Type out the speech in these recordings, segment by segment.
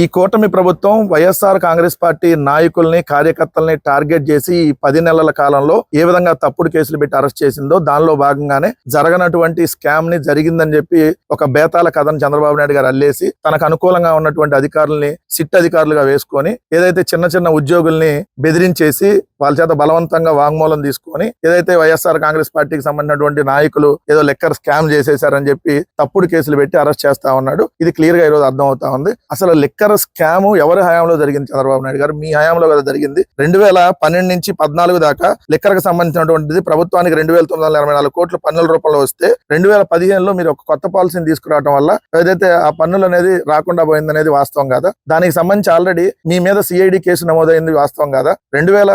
ఈ కూటమి ప్రభుత్వం వైఎస్ఆర్ కాంగ్రెస్ పార్టీ నాయకుల్ని కార్యకర్తల్ని టార్గెట్ చేసి ఈ పది నెలల కాలంలో ఏ విధంగా తప్పుడు కేసులు పెట్టి అరెస్ట్ చేసిందో దానిలో భాగంగానే జరగనటువంటి స్కామ్ని జరిగిందని చెప్పి ఒక బేతాల కథను చంద్రబాబు నాయుడు గారు అల్లేసి తనకు అనుకూలంగా ఉన్నటువంటి అధికారుల్ని సిట్ అధికారులుగా వేసుకొని ఏదైతే చిన్న చిన్న ఉద్యోగుల్ని బెదిరించేసి వాళ్ళ చేత బలవంతంగా వాంగ్మూలం తీసుకొని ఏదైతే వైఎస్ఆర్ కాంగ్రెస్ పార్టీకి సంబంధించినటువంటి నాయకులు ఏదో లెక్కర్ స్కామ్ చేసేశారని చెప్పి తప్పుడు కేసులు పెట్టి అరెస్ట్ చేస్తా ఉన్నాడు. ఇది క్లియర్గా ఈరోజు అర్థం అవుతా ఉంది. అసలు భయంకర స్కామ్ ఎవరి హయాంలో జరిగింది? చంద్రబాబు నాయుడు గారు మీ హయాంలో కదా జరిగింది. రెండు వేల పన్నెండు నుంచి పద్నాలుగు దాకా లెక్కర్కి సంబంధించినటువంటిది ప్రభుత్వానికి రెండు వేల తొమ్మిది వందల ఎనభై నాలుగు కోట్ల పన్నుల రూపంలో వస్తే రెండు వేల పదిహేనులో మీరు ఒక కొత్త పాలసీని తీసుకురావడం వల్ల ఏదైతే ఆ పన్నులు అనేది రాకుండా పోయింది అనేది వాస్తవం కాదా? దానికి సంబంధించి ఆల్రెడీ మీ మీద సిఐడి కేసు నమోదైంది వాస్తవం కాదా? రెండు వేల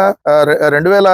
రెండు వేల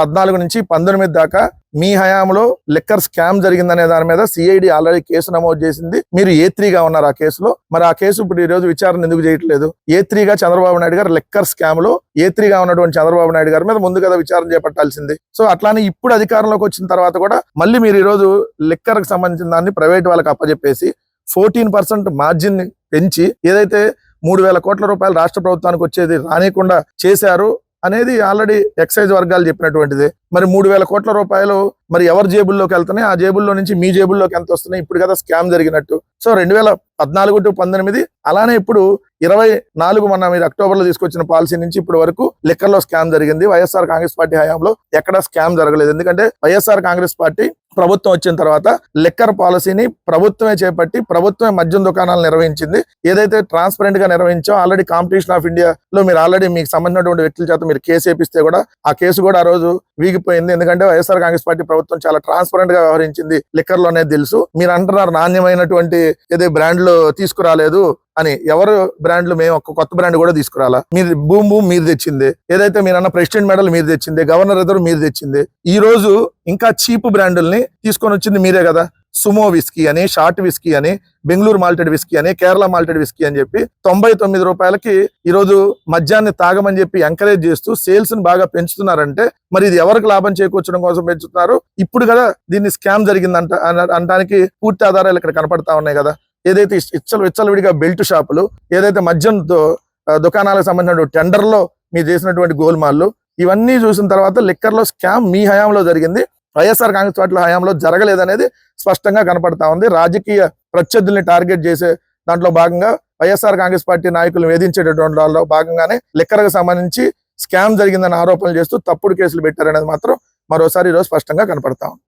పద్నాలుగు నుంచి పంతొమ్మిది దాకా మీ హయాంలో లిక్కర్ స్కామ్ జరిగిందనే దాని మీద సిఐడి ఆల్రెడీ కేసు నమోదు చేసింది. మీరు ఏ త్రీగా ఉన్నారు ఆ కేసులో. మరి ఆ కేసు ఇప్పుడు ఈ రోజు విచారణ ఎందుకు చేయట్లేదు? ఏ త్రీగా చంద్రబాబు నాయుడు గారు లెక్కర్ స్కామ్లో ఏ త్రీగా ఉన్నటువంటి చంద్రబాబు నాయుడు గారి మీద ముందు కదా విచారణ చేపట్టాల్సింది. సో అట్లానే ఇప్పుడు అధికారంలోకి వచ్చిన తర్వాత కూడా మళ్ళీ మీరు ఈ రోజు లిక్కర్కి సంబంధించిన దాన్ని ప్రైవేట్ వాళ్ళకి అప్పచెప్పేసి ఫోర్టీన్ పర్సెంట్ మార్జిన్ పెంచి ఏదైతే మూడు వేల కోట్ల రూపాయలు రాష్ట్ర ప్రభుత్వానికి వచ్చేది రానియకుండా చేశారు అనేది ఆల్రెడీ ఎక్సైజ్ వర్గాలు చెప్పినటువంటిది. మరి మూడు వేల కోట్ల రూపాయలు మరి ఎవరి జేబుల్లోకి వెళ్తున్నాయి? ఆ జేబుల్లో నుంచి మీ జేబుల్లోకి ఎంత వస్తున్నాయి? ఇప్పుడు కదా స్కామ్ జరిగినట్టు. సో రెండు వేల పద్నాలుగు టు పంతొమ్మిది అలానే ఇప్పుడు ఇరవై నాలుగు మన మీరు అక్టోబర్లో తీసుకొచ్చిన పాలసీ నుంచి ఇప్పటి వరకు లెక్కర్లో స్కామ్ జరిగింది. వైఎస్ఆర్ కాంగ్రెస్ పార్టీ హయాంలో ఎక్కడ స్కామ్ జరగలేదు. ఎందుకంటే వైఎస్ఆర్ కాంగ్రెస్ పార్టీ ప్రభుత్వం వచ్చిన తర్వాత లెక్కర్ పాలసీని ప్రభుత్వమే చేపట్టి ప్రభుత్వమే మద్యం దుకాణాలు నిర్వహించింది. ఏదైతే ట్రాన్స్పరెంట్గా నిర్వహించో ఆల్రెడీ కాంపిటీషన్ ఆఫ్ ఇండియా లో మీరు ఆల్రెడీ మీకు సంబంధించినటువంటి వ్యక్తుల చేత మీరు కేసు వేపిస్తే కూడా ఆ కేసు కూడా ఆ రోజు వీగిపోయింది. ఎందుకంటే వైఎస్ఆర్ కాంగ్రెస్ పార్టీ ప్రభుత్వం చాలా ట్రాన్స్పరెంట్గా వ్యవహరించింది. లిక్కర్లోనే తెలుసు. మీరు అంటున్నారు నాణ్యమైనటువంటి ఏదో బ్రాండ్లు తీసుకురాలేదు. అని ఎవరు బ్రాండ్లు మేము ఒక కొత్త బ్రాండ్ కూడా తీసుకురాలా? మీరు భూమి భూమి మీరు తెచ్చింది. ఏదైతే మీరు అన్న ప్రెసిడెంట్ మెడల్ మీరు తెచ్చింది గవర్నర్ ఎదురు మీరు తెచ్చింది. ఈ రోజు ఇంకా చీప్ బ్రాండుల్ని తీసుకొని వచ్చింది మీరే కదా. సుమో విస్కీ అని షార్ట్ విస్కీ అని బెంగళూరు మాల్టెడ్ విస్కీ అని కేరళ మాల్టెడ్ విస్కీ అని చెప్పి తొంభై తొమ్మిది రూపాయలకి ఈ రోజు మద్యాన్ని తాగమని చెప్పి ఎంకరేజ్ చేస్తూ సేల్స్ని బాగా పెంచుతున్నారంటే మరి ఇది ఎవరికి లాభం చేకూర్చడం కోసం పెంచుతున్నారు? ఇప్పుడు కదా దీన్ని స్కామ్ జరిగిందంట అనడానికి పూర్తి ఆధారాలు ఇక్కడ కనపడతా ఉన్నాయి కదా. ఏదైతే ఇచ్చలు ఇచ్చలు విచ్చలవిడిగా బెల్ట్ షాపులు ఏదైతే మద్యం దు- దుకాణాలకు సంబంధించిన టెండర్లో మీరు చేసినటువంటి గోల్మాల్లు ఇవన్నీ చూసిన తర్వాత లిక్కర్లో స్కామ్ మీ హయాంలో జరిగింది. వైఎస్ఆర్ కాంగ్రెస్ పార్టీ హయాంలో జరగలేదనేది స్పష్టంగా కనపడతా ఉంది. రాజకీయ ప్రత్యర్థుల్ని టార్గెట్ చేసే దాంట్లో భాగంగా వైఎస్ఆర్ కాంగ్రెస్ పార్టీ నాయకులు వేధించేటటువంటి వాళ్ళలో భాగంగానే లిక్కర్కు సంబంధించి స్కామ్ జరిగిందని ఆరోపణలు చేస్తూ తప్పుడు కేసులు పెట్టారనేది మాత్రం మరోసారి ఈరోజు స్పష్టంగా కనపడతా ఉంది.